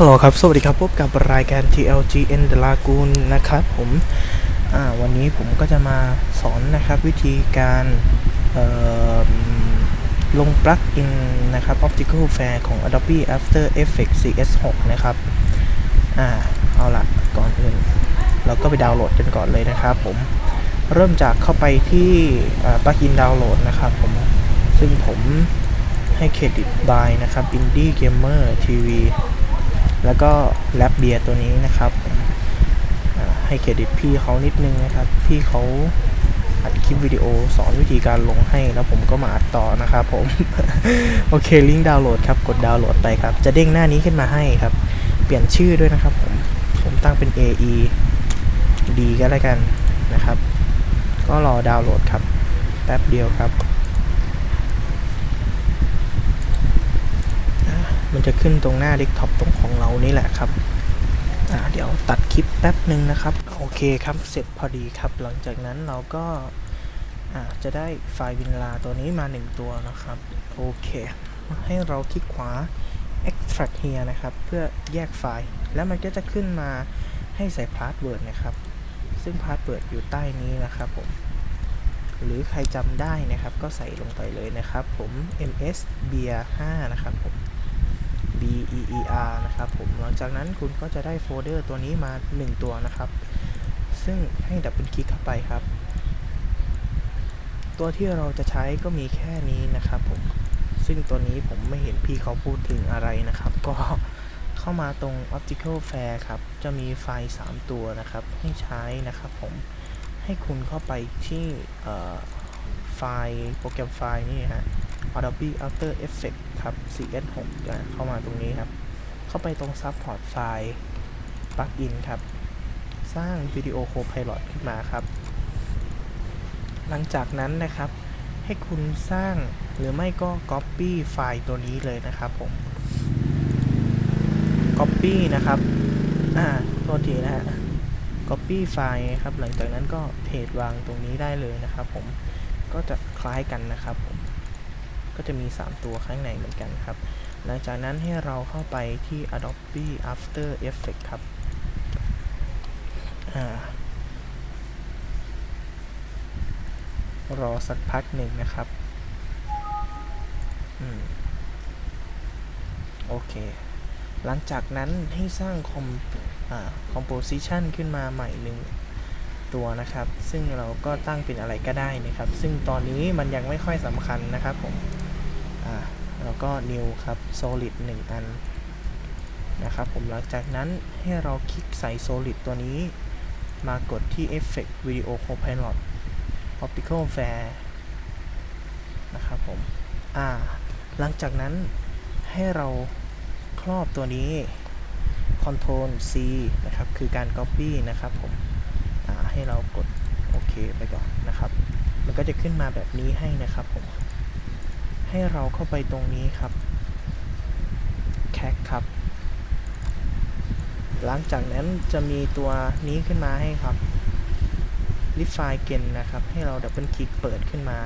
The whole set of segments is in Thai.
ฮัลโหลครับ สวัสดีครับ พบกับรายการ TLGN The Lagoon นะครับผมวันนี้ผมก็จะมาสอนนะครับวิธีการลงปลั๊กอินนะครับ Optical Fair ของ Adobe After Effects CS6 นะครับอ่าเอาละก่อนอื่น เราก็ไปดาวน์โหลดกันก่อนเลยนะครับผม เริ่มจากเข้าไปที่ปลั๊กอินดาวน์โหลดนะครับผม ซึ่งผมให้เครดิต by นะครับ Indie Gamer TV แล้วก็แรปเบียร์ตัวนี้นะครับ ให้เครดิตพี่เขานิดนึงนะครับ พี่เขาอัดคลิปวิดีโอสอนวิธีการลงให้แล้วผมก็มาอัดต่อนะครับผม โอเคลิงก์ดาวน์โหลดครับ กดดาวน์โหลดไปครับ จะเด้งหน้านี้ขึ้นมาให้ครับ เปลี่ยนชื่อด้วยนะครับผม ผมตั้งเป็น AE D ก็แล้วกันนะครับ ก็รอดาวน์โหลดครับ แป๊บเดียวครับ มันจะขึ้นตรงหน้าเดสก์ท็อปตรงของเรานี่แหละครับเดี๋ยวตัดคลิปแป๊บหนึ่งนะครับ โอเคครับ เสร็จพอดีครับ หลังจากนั้นเราก็จะได้ไฟล์วินลาตัวนี้มา 1 ตัวนะครับ โอเค ให้เราคลิกขวา extract here นะครับ เพื่อแยกไฟล์ แล้วมันก็จะขึ้นมาให้ใส่พาสเวิร์ดนะครับ ซึ่งพาสเวิร์ดอยู่ใต้นี้นะครับผม หรือใครจำได้นะครับ ก็ใส่ลงไปเลยนะครับผม ms beer 5นะครับผม B E E R นะครับผมหลังจากนั้นคุณก็จะได้โฟลเดอร์ตัวนี้มา 1 ตัวนะครับ ซึ่งให้ดับเบิลคลิกเข้าไปครับ ตัวที่เราจะใช้ก็มีแค่นี้นะครับผมซึ่งตัวนี้ผมไม่เห็นพี่เขาพูดถึงอะไรนะครับ ก็เข้ามาตรง Optical Fair ครับ จะมีไฟล์ 3 ตัวนะครับ ให้ใช้นะครับผมให้คุณเข้าไปที่ไฟล์โปรแกรมไฟล์นี่ฮะ Adobe After Effects ครับ CS6 นะเข้ามาตรงนี้ครับ เข้าไปตรง Support ไฟล์ Plugin ครับ สร้างวิดีโอโคพ Pilot ขึ้นมาครับ หลังจากนั้นนะครับ ให้คุณสร้างหรือไม่ก็ Copy ไฟล์ตัวนี้เลยนะครับผม Copy นะครับ อ่า โทษทีนะฮะ Copy ไฟล์ครับ หลังจากนั้นก็เพจวางตรงนี้ได้เลยนะครับผม ก็จะคล้ายกันนะครับผม ก็จะมี 3 ตัวข้างในเหมือนกันครับ หลังจากนั้นให้เราเข้าไปที่ Adobe After Effects ครับอรอสักพักหนึ่งนะครับอืมโอเค หลังจากนั้นให้สร้างคอมอ่า composition ขึ้นมาใหม่หนึ่งตัวนะครับ ซึ่งเราก็ตั้งเป็นอะไรก็ได้นะครับ ซึ่งตอนนี้มันยังไม่ค่อยสำคัญนะครับผม อ่าแล้วก็ new ครับ solid 1 อันนะครับผมหลังจากนั้นให้เราคลิกใส่ solid ตัวนี้มากดที่ effect video copilot optical fair นะครับผมอ่าหลังจากนั้นให้เราครอบตัวนี้ control C นะครับ คือการ copy นะครับผมให้เรากดโอเคไปก่อนนะครับ มันก็จะขึ้นมาแบบนี้ให้นะครับผม ให้เราเข้าไปตรงนี้ครับแคคครับ หลังจากนั้นจะมีตัวนี้ขึ้นมาให้ครับ Refine Gen นะครับ ให้เราดับเบิลคลิกเปิดขึ้นมา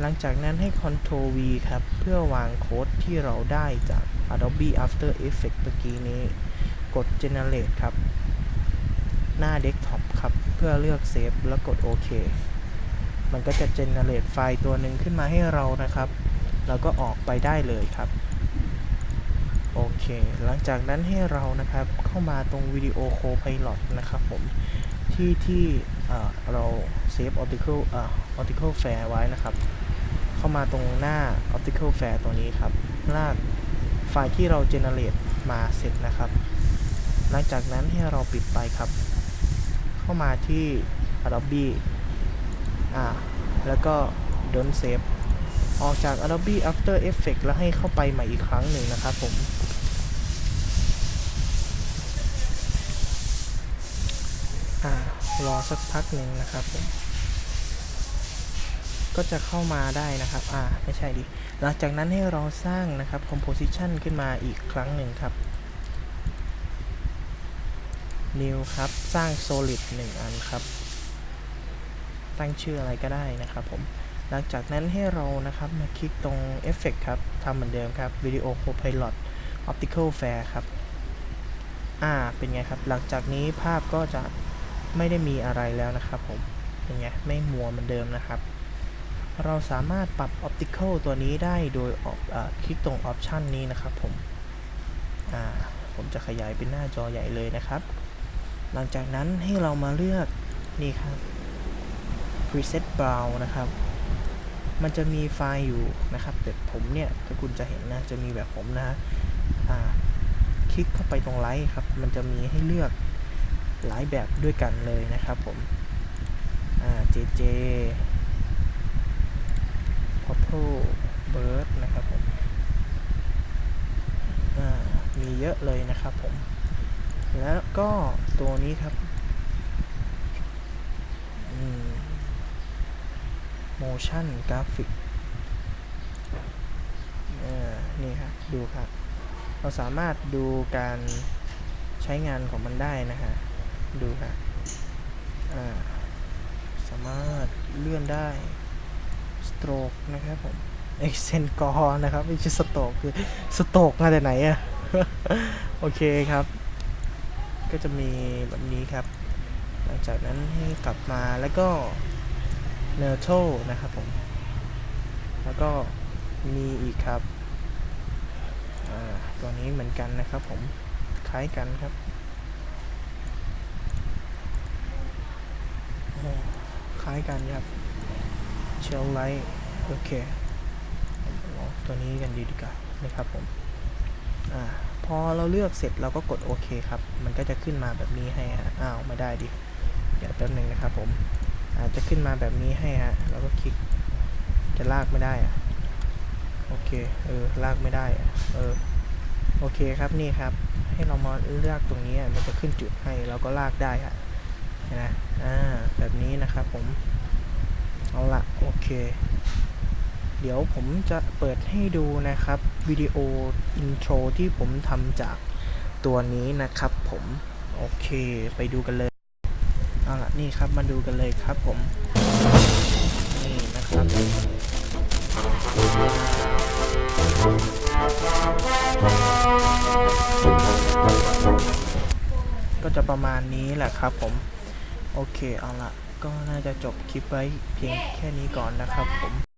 หลังจากนั้นให้ Ctrl V ครับ เพื่อวางโค้ดที่เราได้จาก Adobe After Effects เมื่อกี้นี้ กด Generate ครับ หน้า Desktop ครับ เพื่อเลือก Save แล้วกดโอเคมันก็จะ Generate ไฟล์ตัวหนึ่งขึ้นมาให้เรานะครับ เราก็ออกไปได้เลยครับ โอเค หลังจากนั้นให้เรานะครับเข้ามาตรงวิดีโอโคพ Pilot นะครับผมที่ที่เราเซฟ optical เอ่อ optical fair ไว้นะครับ เข้ามาตรงหน้า optical fair ตัวนี้ครับลากไฟล์ที่เรา generate มาเสร็จนะครับ หลังจากนั้นให้เราปิดไปครับ เข้ามาที่ Adobe อ่า แล้วก็ don't save ออกจาก Adobe After Effects แล้วให้เข้าไปใหม่อีกครั้งหนึ่งนะครับผม อ่ารอสักพักหนึ่งนะครับผม ก็จะเข้ามาได้นะครับ อ่า ไม่ใช่ดิ หลังจากนั้นให้เราสร้างนะครับ composition ขึ้นมาอีกครั้งหนึ่งครับ new ครับ สร้าง solid 1 อันครับ ตั้งชื่ออะไรก็ได้นะครับผม หลังจากนั้นให้เรานะครับมาคลิกตรง Effect ครับทำเหมือนเดิมครับ Video Copilot Optical Fair ครับ อ่า เป็นไงครับ หลังจากนี้ภาพก็จะไม่ได้มีอะไรแล้วนะครับผม เป็นไง ไม่มัวเหมือนเดิมนะครับ เราสามารถปรับ Optical ตัวนี้ได้โดยออกคลิกตรง Option นี้นะครับผม อ่า ผมจะขยายเป็นหน้าจอใหญ่เลยนะครับ หลังจากนั้นให้เรามาเลือกนี่ครับ Preset Brown นะครับ มันจะมีไฟล์อยู่นะครับแต่ผมเนี่ยถ้าคุณจะเห็นนะจะมีแบบผมนะฮะคลิกเข้าไปตรงไลท์ครับ มันจะมีให้เลือกหลายแบบด้วยกันเลยนะครับผมอ่า JJ Purple Bird นะครับผมมีเยอะเลยนะครับผม แล้วก็ตัวนี้ครับ อืม motion graphic นี่ครับดูครับ เราสามารถดูการใช้งานของมันได้นะฮะ ดูครับสามารถเลื่อนได้ stroke นะครับผมเอ็กเซนกอนะครับ ไม่ใช่สโตกคือสโตกมาแต่ไหนอะโอเคครับ ก็จะมีแบบนี้ครับ หลังจากนั้นให้กลับมาแล้วก็ n e u t r a l นะครับผม แล้วก็มีอีกครับตัวนี้เหมือนกันนะครับผม คล้ายกันครับ คล้ายกันครับ เชลไลท์โอเค ตัวนี้กันดีดีกว่านะครับผมอพอเราเลือกเสร็จเราก็กดโอเคครับ มันก็จะขึ้นมาแบบนี้ให้ฮะอ้าวไม่ได้ดิ เดี๋ยวแป๊บหนึ่งนะครับผม อาจจะขึ้นมาแบบนี้ให้ฮะแล้วก็คลิกจะลากไม่ได้อะโอเคเออลากไม่ได้อะเออโอเคครับนี่ครับ ให้เรามาเลือกตรงนี้มันจะขึ้นจุดให้เราก็ลากได้อะนะอ่าแบบนี้นะครับผมเอาละโอเค เดี๋ยวผมจะเปิดให้ดูนะครับวิดีโออินโทรที่ผมทำจากตัวนี้นะครับผม โอเค ไปดูกันเลย เอาละนี่ครับมาดูกันเลยครับผม นี่นะครับก็จะประมาณนี้แหละครับผม โอเคเอาละก็น่าจะจบคลิปไว้เพียงแค่นี้ก่อนนะครับผม